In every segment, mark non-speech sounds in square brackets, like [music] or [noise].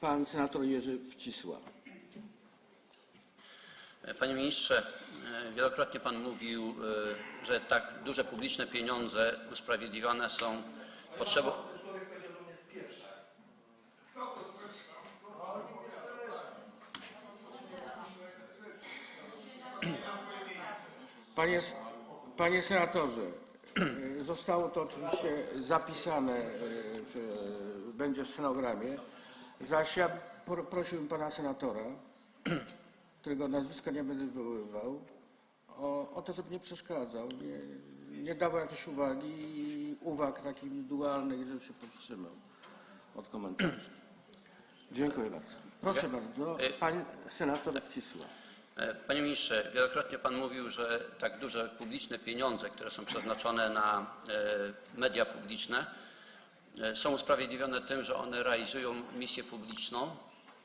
Pan senator Jerzy Wcisła. Panie ministrze, e, wielokrotnie pan mówił, e, że tak duże publiczne pieniądze usprawiedliwione są potrzebą. Panie, s- panie senatorze, y, zostało to oczywiście zapisane, y, w, będzie w scenogramie, zaś ja pro- prosiłbym pana senatora, [clears throat] którego nazwiska nie będę wywoływał, o, o to, żeby nie przeszkadzał, nie, nie dawał jakiejś uwagi, uwag takich dualnych, żeby się powstrzymał od komentarzy. [clears throat] Dziękuję bardzo. Proszę bardzo, pan senator Wcisła. E, Panie ministrze, wielokrotnie pan mówił, że tak duże publiczne pieniądze, które są przeznaczone na e, media publiczne, są usprawiedliwione tym, że one realizują misję publiczną,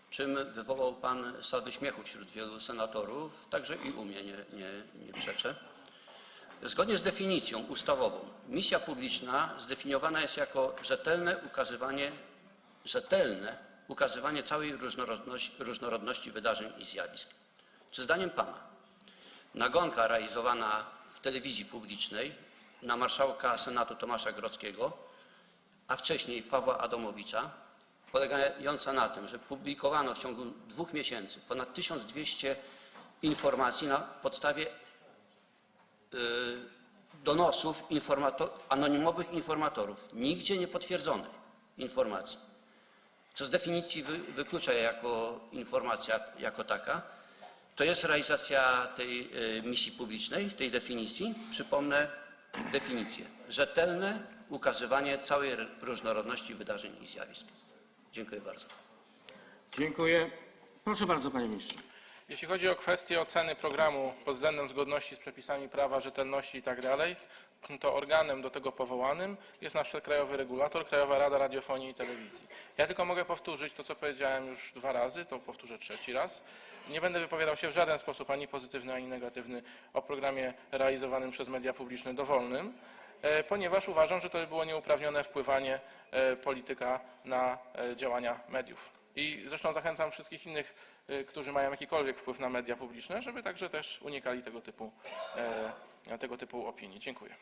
czym wywołał pan salwy śmiechu wśród wielu senatorów, także i u mnie, nie, nie, nie przeczę. Zgodnie z definicją ustawową, misja publiczna zdefiniowana jest jako rzetelne ukazywanie, rzetelne ukazywanie całej różnorodności, różnorodności wydarzeń i zjawisk. Czy zdaniem Pana nagonka realizowana w telewizji publicznej na marszałka Senatu Tomasza Grodzkiego, a wcześniej Pawła Adamowicza, polegająca na tym, że publikowano w ciągu dwóch miesięcy ponad 1200 informacji na podstawie y, donosów informato- anonimowych informatorów, nigdzie nie potwierdzonych informacji, co z definicji wy, wyklucza jako informacja jako taka, to jest realizacja tej y, misji publicznej, tej definicji. Przypomnę definicję. Rzetelne ukazywanie całej różnorodności wydarzeń i zjawisk. Dziękuję bardzo. Dziękuję. Proszę bardzo, panie ministrze. Jeśli chodzi o kwestię oceny programu pod względem zgodności z przepisami prawa, rzetelności itd., to organem do tego powołanym jest nasz krajowy regulator, Krajowa Rada Radiofonii i Telewizji. Ja tylko mogę powtórzyć to, co powiedziałem już dwa razy, to powtórzę trzeci raz. Nie będę wypowiadał się w żaden sposób ani pozytywny, ani negatywny o programie realizowanym przez media publiczne dowolnym, ponieważ uważam, że to by było nieuprawnione wpływanie e, polityka na e, działania mediów. I zresztą zachęcam wszystkich innych, którzy mają jakikolwiek wpływ na media publiczne, żeby także też unikali tego typu, e, tego typu opinii. Dziękuję.